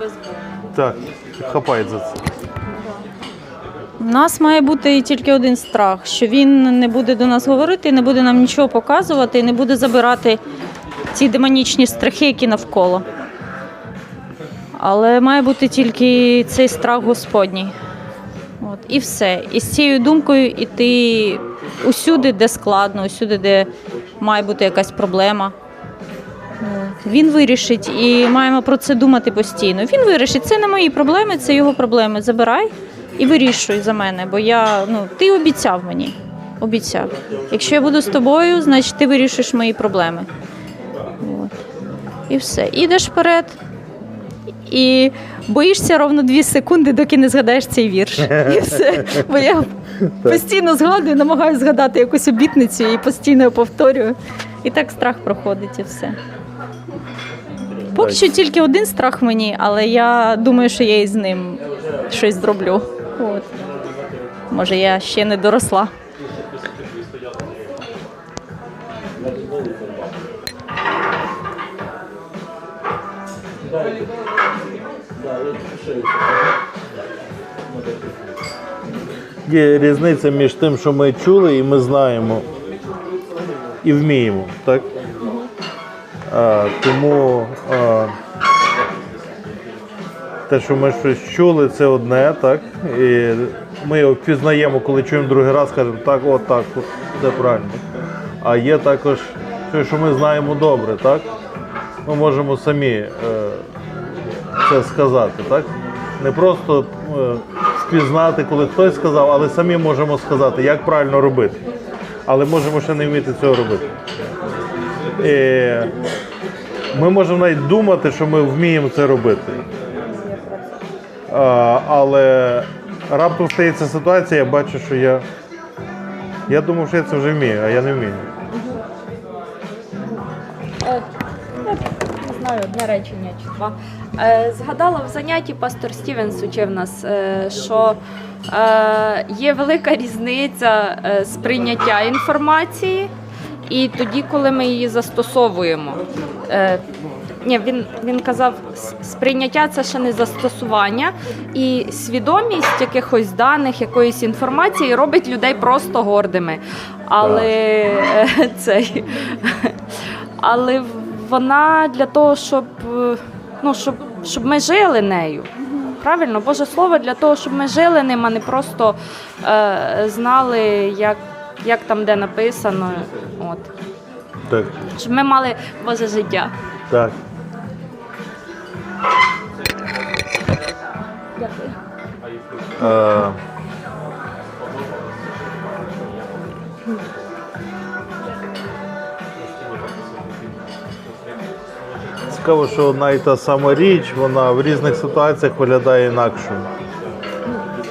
без Бога. Так, хапають за це. У нас має бути тільки один страх, що він не буде до нас говорити, не буде нам нічого показувати, і не буде забирати ці демонічні страхи, які навколо. Але має бути тільки цей страх Господній. От, і все. І з цією думкою іти усюди, де складно, усюди, де має бути якась проблема. Він вирішить і маємо про це думати постійно. Він вирішить, це не мої проблеми, це його проблеми. Забирай і вирішуй за мене, бо я, ну, ти обіцяв мені. Обіцяв. Якщо я буду з тобою, значить ти вирішиш мої проблеми. От. І все. Ідеш вперед. І боїшся ровно дві секунди, доки не згадаєш цей вірш. І все. Бо я постійно згадую, намагаюся згадати якусь обітницю і постійно повторюю. І так страх проходить і все. Поки що тільки один страх мені, але я думаю, що я із ним щось зроблю. От. Може, я ще не доросла. Є різниця між тим, що ми чули і ми знаємо і вміємо, так? А, тому те, що ми щось чули, це одне, так? І ми його впізнаємо, коли чуємо другий раз, кажемо, так, от так, це правильно. А є також те, що ми знаємо добре, так? Ми можемо самі е, це сказати, так? Не просто е, впізнати, коли хтось сказав, але самі можемо сказати, як правильно робити. Але можемо ще не вміти цього робити. Ми можемо навіть думати, що ми вміємо це робити. А, але раптом стається ситуація, я бачу, що я. Я думав, що я це вже вмію, а я не вмію. Не знаю, одне речення чи два. Е, Згадала в занятті пастор Стівенс учив нас, е, що е, є велика різниця е, сприйняття інформації і тоді, коли ми її застосовуємо. Е, Ні, він, він казав, сприйняття це ще не zастосування, і свідомість якихось даних, якоїсь інформації робить людей просто гордими. Але е, цей, але вона для того, щоб, ну, щоб, щоб ми жили нею. Правильно, Боже Слово для того, щоб ми жили ним, а не просто е, знали, як, як там де написано. От. Так. Щоб ми мали Боже життя. Так. Е, Цікаво, що одна і та сама річ, вона в різних ситуаціях виглядає інакшою.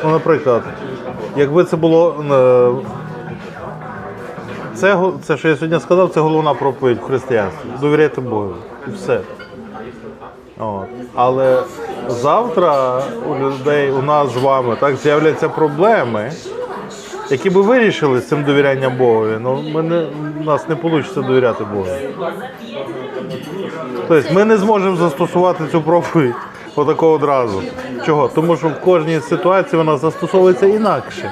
Ну, наприклад, якби це було. е, Це, це, що я сьогодні сказав, це головна проповідь в християнстві. Довіряйте Богу. І все. От. Але завтра у людей, у нас з вами, так, з'являться проблеми, які би вирішили з цим довірянням Богові. Ну, ми не, у нас не вийде довіряти Богу. Тобто ми не зможемо застосувати цю проповідь отако одразу. Чого? Тому що в кожній ситуації вона застосовується інакше.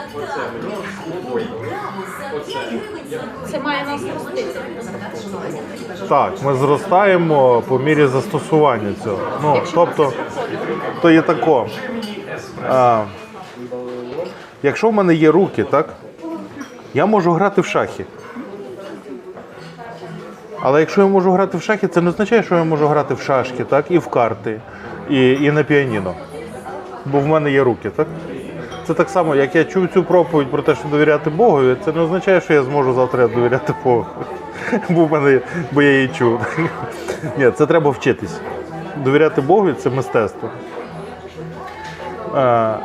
Так, ми зростаємо по мірі застосування цього. Ну, тобто, то є тако. А, якщо в мене є руки, так, я можу грати в шахи. Але якщо я можу грати в шахи, це не означає, що я можу грати в шашки, так, і в карти, і, і на піаніно. Бо в мене є руки, так? Це так само, як я чув цю проповідь про те, що довіряти Богові, це не означає, що я зможу завтра довіряти Богу. Бо, в мене, бо я її чув. Ні, це треба вчитись. Довіряти Богу це мистецтво. А,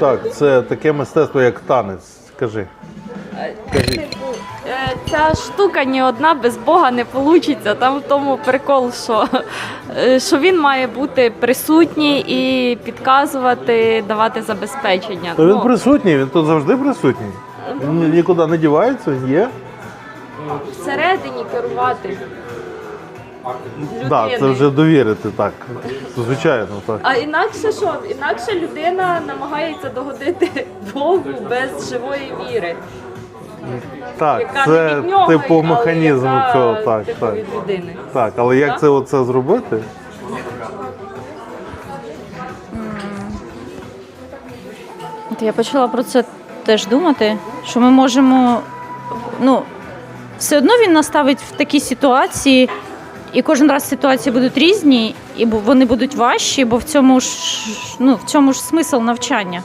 так, це таке мистецтво, як танець. Скажи. Е, ця штука ні одна без Бога не вийде. Там в тому прикол, що, е, що він має бути присутній і підказувати, давати забезпечення. То він Ну, присутній, він тут завжди присутній. Він нікуди не дівається, він є. всередині керувати. Да, це вже довірити, так. Звичайно, так. А інакше що? Інакше людина намагається догодити Богу без живої віри. Так, яка це від нього, типу але механізм яка, цього, так, типу, так. від людини. Так, але як це оце зробити? От я почала про це теж думати, що ми можемо. Ну, все одно він наставить в такі ситуації, і кожен раз ситуації будуть різні, і бу- вони будуть важчі, бо в цьому ж, ну, в цьому ж смисл навчання.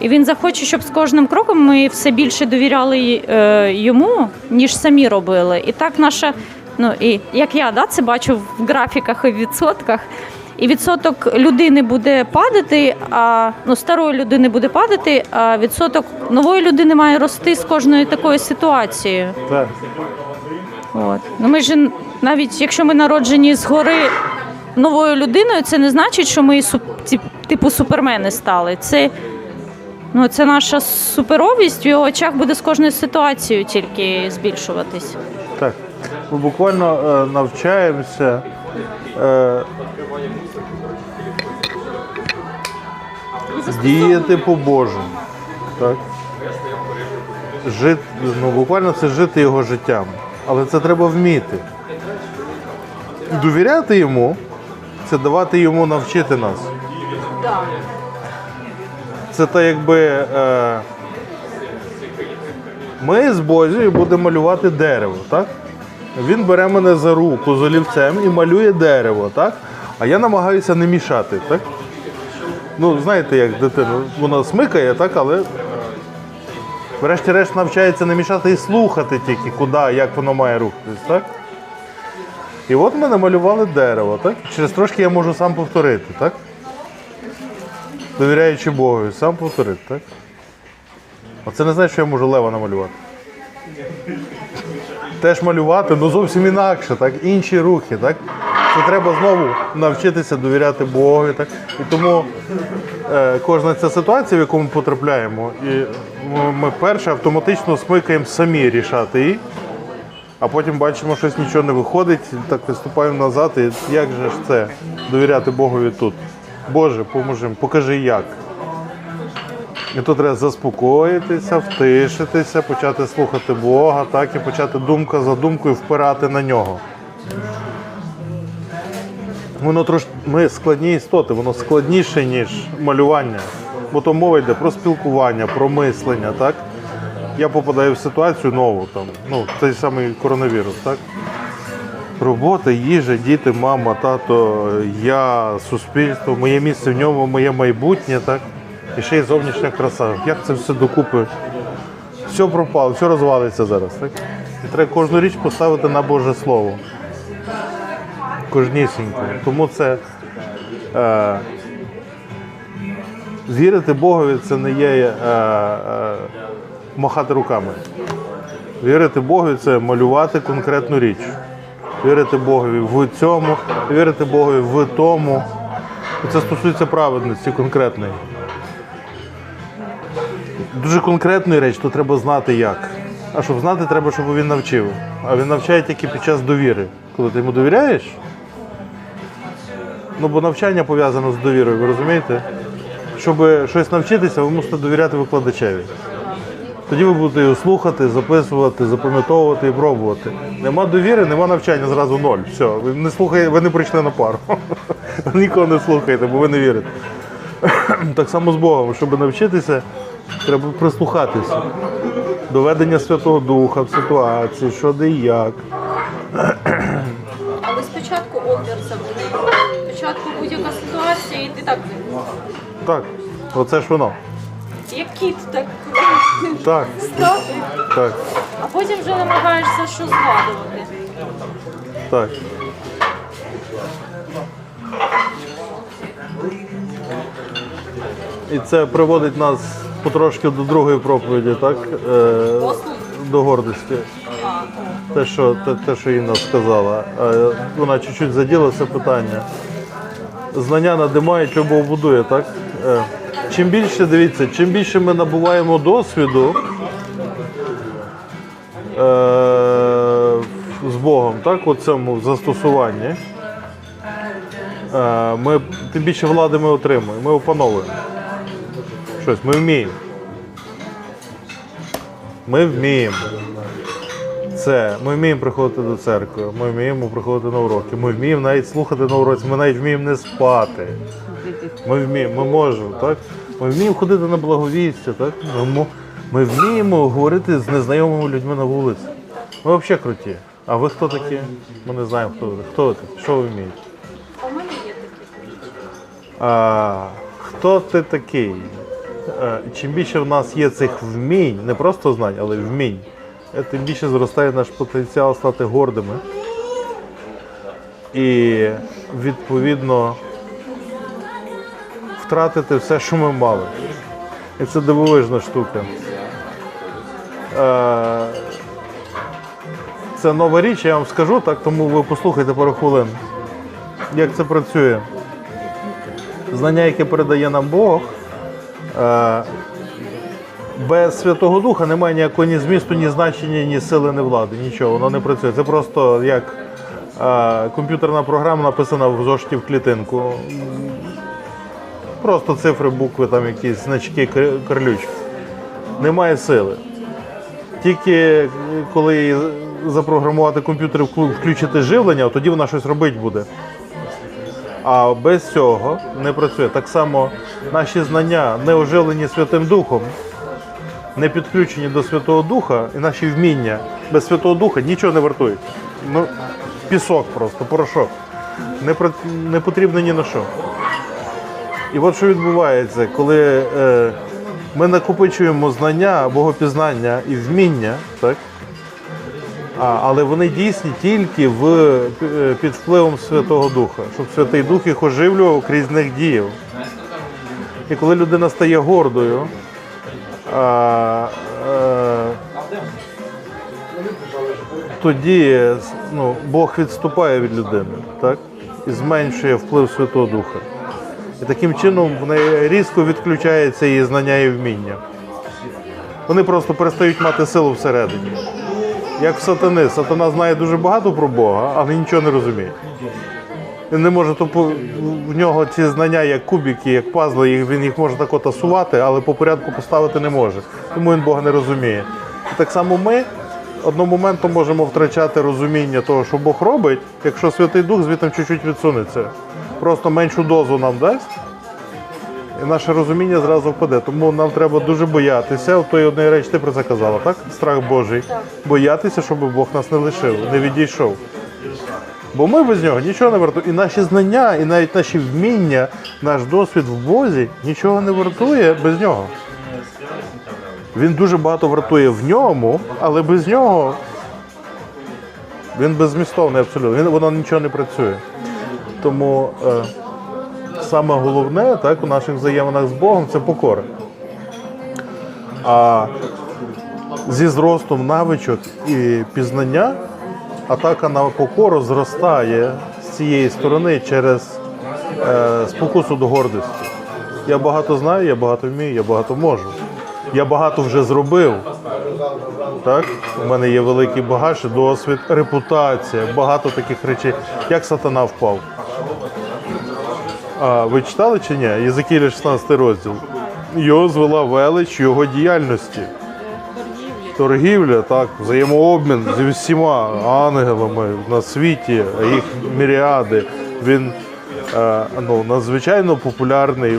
І він захоче, щоб з кожним кроком ми все більше довіряли е, йому, ніж самі робили. І так наша, ну і як я да, це бачу в графіках і в відсотках. І відсоток людини буде падати, а ну, старої людини буде падати, а відсоток нової людини має рости з кожною такою ситуацією. Так. От. Ну, ми ж навіть якщо ми народжені згори новою людиною, це не значить, що ми типу супермени стали. Це, ну, це наша суперовість в його очах буде з кожною ситуацією тільки збільшуватись. Так. Ми буквально е, навчаємося. Е, діяти по-божому. Так? Жити, ну, буквально це жити його життям. Але це треба вміти. Довіряти йому це давати йому навчити нас. Це так якби. Е, ми з Бозією будемо малювати дерево, так? Він бере мене за руку з олівцем і малює дерево, так? А я намагаюся не мішати, так? Ну, знаєте, як дитина, вона смикає, так, але врешті-решт навчається не мішати і слухати тільки, куди, як воно має рухатись, так? І от ми намалювали дерево, так? Через трошки я можу сам повторити, так? Довіряючи Богу, сам повторити, так? А це не значить, що я можу лева намалювати. Теж малювати, ну зовсім інакше, так? інші рухи. Так? Це треба знову навчитися довіряти Богу. Так? І тому е, кожна ця ситуація, в яку ми потрапляємо, і ми- перше автоматично смикаємо самі рішати її, а потім бачимо, щось нічого не виходить, так виступаємо назад. І як же ж це довіряти Богові тут? Боже, поможи, покажи як. І тут треба заспокоїтися, втишитися, почати слухати Бога, так, і почати думка за думкою впирати на нього. Воно трошки ми складні істоти, воно складніше, ніж малювання. Бо то мова йде про спілкування, про мислення, так? Я попадаю в ситуацію нову, там, ну, той самий коронавірус, так? Робота, їжа, діти, мама, тато, я, суспільство, моє місце в ньому, моє майбутнє, так? І ще й зовнішня краса. Як це все докупи? Все пропало, все розвалиться зараз. Так? І треба кожну річ поставити на Боже Слово. Кожнісінько. Тому це е, вірити Богові це не є е, е, махати руками. Вірити Богові це малювати конкретну річ. Вірити Богові в цьому, вірити Богові в тому. І Це стосується праведності конкретної. Дуже конкретної речі, то треба знати як. А щоб знати, треба, щоб він навчив. А він навчає тільки під час довіри. Коли ти йому довіряєш. Ну, бо навчання пов'язано з довірою, ви розумієте? Щоб щось навчитися, ви мусите довіряти викладачеві. Тоді ви будете його слухати, записувати, запам'ятовувати і пробувати. Нема довіри, нема навчання, зразу ноль. Все, ви не слухаєте, ви не прийшли на пару. Нікого не слухаєте, бо ви не вірите. Так само з Богом, щоб навчитися, треба прислухатися. Доведення Святого Духа в ситуації, що де і як. Але спочатку опір завжди. Спочатку будь-яка ситуація, і ти так Так, оце ж воно. як кіт, так Так, стати, так, а потім вже намагаєшся що згадувати. так. І це приводить нас потрошки до другої проповіді, так? Е, до гордості. Те, що, те, те, що Інна сказала. Е, Вона чуть-чуть заділа це питання. Знання надимають, любов будує, так? Е, Чим більше, дивіться, чим більше ми набуваємо досвіду, е, з Богом, так, у цьому застосуванні, е, ми, тим більше влади ми отримуємо, ми опановуємо. Щось, ми вміємо. Ми вміємо. Це, ми вміємо приходити до церкви, ми вміємо приходити на уроки, ми вміємо навіть слухати на уроці, ми навіть вміємо не спати. Ми вміємо, ми можемо, так? Ми вміємо ходити на благовістя, так? Ми, ми вміємо говорити з незнайомими людьми на вулиці. Ми взагалі круті. А ви хто такі? Ми не знаємо, хто ви. Хто ви такі? Що ви вмієте? У мене є такі. А, хто ти такий? Е, Чим більше в нас є цих вмінь, не просто знань, але вмінь, тим більше зростає наш потенціал стати гордими. І відповідно втратити все, що ми мали. І це дивовижна штука. Е, Це нова річ, я вам скажу, так, тому ви послухайте пару хвилин, як це працює знання, яке передає нам Бог, е, без Святого Духа немає ніякого ні змісту, ні значення, ні сили, ні влади. Нічого, воно не працює. Це просто як е, комп'ютерна програма написана в зошиті в клітинку. Просто цифри, букви, там якісь значки, кр- Немає сили. Тільки коли запрограмувати комп'ютер, вклю- включити живлення, тоді вона щось робити буде. А без цього не працює. Так само наші знання не оживлені Святим Духом, не підключені до Святого Духа, і наші вміння без Святого Духа нічого не вартують. Ну, пісок просто, порошок. Не, про- не потрібно ні на що. І от що відбувається, коли е, ми накопичуємо знання, богопізнання і вміння, так? А, але вони дійсні тільки в, е, під впливом Святого Духа, щоб Святий Дух їх оживлював, крізь них діяв. І коли людина стає гордою, тоді ну, Бог відступає від людини так? і зменшує вплив Святого Духа. І таким чином в неї різко відключається її знання і вміння. Вони просто перестають мати силу всередині. Як в сатани. Сатана знає дуже багато про Бога, але нічого не розуміє. Не може тупо в нього ці знання як кубики, як пазли, їх- він їх може так от тасувати, але по порядку поставити не може. Тому він Бога не розуміє. І так само ми одним моментом можемо втрачати розуміння того, що Бог робить, якщо Святий Дух звідти чуть-чуть відсунеться. Просто меншу дозу нам дасть. І наше розуміння зразу впаде. Тому нам треба дуже боятися. От тої одної речі ти про це казала, так? Страх Божий. Боятися, щоб Бог нас не лишив, не відійшов. Бо ми без нього нічого не вартуємо. І наші знання, і навіть наші вміння, наш досвід в Бозі нічого не вартує без нього. Він дуже багато вартує в ньому, але без нього він беззмістовний абсолютно. Він, воно нічого не працює. Тому е, саме головне так, у наших взаєминах з Богом це покора. А зі зростом навичок і пізнання атака на покору зростає з цієї сторони через е, спокусу до гордості. Я багато знаю, я багато вмію, я багато можу. Я багато вже зробив. Так? У мене є великий багаж, досвід, репутація, багато таких речей. Як сатана впав? А ви читали чи ні? Єзекіля 16 розділ. Його звела велич його діяльності. Торгівля, так, взаємообмін зі всіма ангелами на світі, їх міріади. Він е, ну, надзвичайно популярний, е,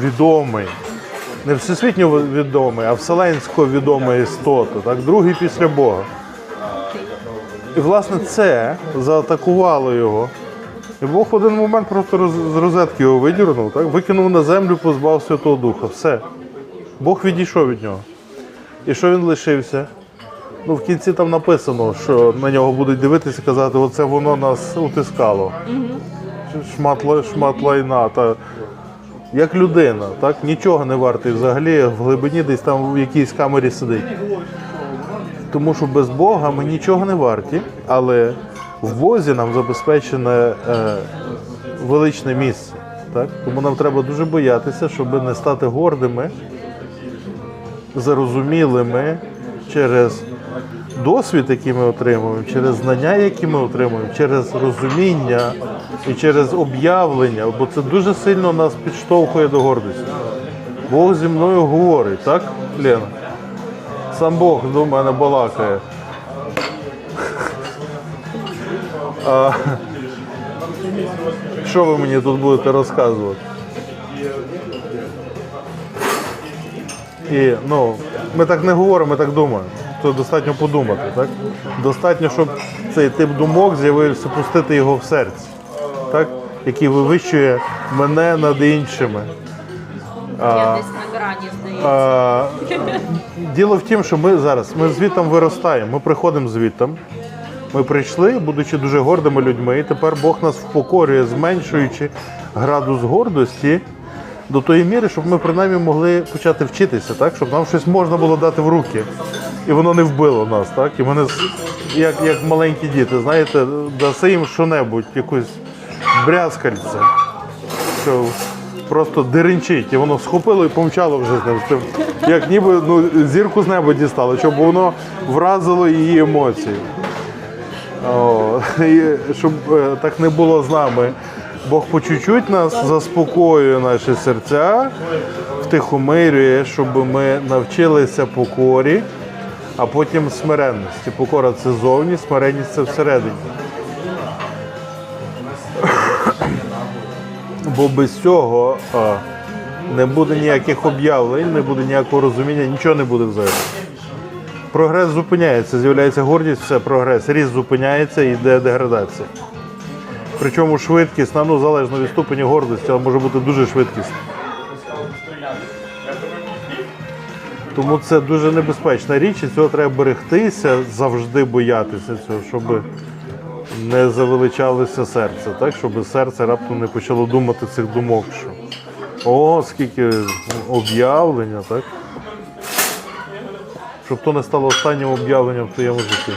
відомий. Не всесвітньо відомий, а вселенсько відома істота, так, другий після Бога. І власне це заатакувало його. І Бог в один момент просто з розетки його видірнув, так? викинув на землю, позбав Святого Духа. Все. Бог відійшов від нього. І що він лишився? Ну, в кінці там написано, що на нього будуть дивитися і казати, оце воно нас утискало. Шмат, шмат лайна. Та, як людина, так? нічого не вартий взагалі, в глибині десь там в якійсь камері сидить. Тому що без Бога ми нічого не варті, але в Бозі нам забезпечене е, величне місце. Так? Тому нам треба дуже боятися, щоб не стати гордими, зарозумілими через досвід, який ми отримуємо, через знання, які ми отримуємо, через розуміння і через об'явлення, бо це дуже сильно нас підштовхує до гордості. Бог зі мною говорить, так, Лена? Сам Бог до мене балакає. А, що ви мені тут будете розказувати? І ну, ми так не говоримо, ми так думаємо. То достатньо подумати, так? Достатньо, щоб цей тип думок з'явився, пустити його в серці, так? який вивищує мене над іншими. Я десь на грані здається. Діло в тім, що ми зараз ми звідтам виростаємо, ми приходимо звідтам. Ми прийшли, будучи дуже гордими людьми, і тепер Бог нас впокорює, зменшуючи градус гордості до тої міри, щоб ми принаймні могли почати вчитися, так? щоб нам щось можна було дати в руки. І воно не вбило нас, так? І з- як, як маленькі діти, знаєте, даси їм що-небудь, якусь брязкальце що просто деренчить, і воно схопило і помчало вже з ним. Як ніби ну, зірку з неба дістало, щоб воно вразило її емоції. О, і щоб е, так не було з нами. Бог по чуть-чуть нас заспокоює наші серця, втихомирює, щоб ми навчилися покорі, а потім смиренності. Покора це зовні, смиренність це всередині. Бо без цього а, не буде ніяких об'явлень, не буде ніякого розуміння, нічого не буде взагалі. Прогрес зупиняється, з'являється гордість, все, прогрес. Ріст зупиняється, йде деградація. Причому швидкісна, ну залежно від ступені гордості, але може бути дуже швидкісна. Тому це дуже небезпечна річ, і цього треба берегтися, завжди боятися цього, щоб не завеличалося серце, так? щоб серце раптом не почало думати цих думок, що о, скільки об'явлення, так? Щоб то не стало останнім об'явленням в твоєму житті.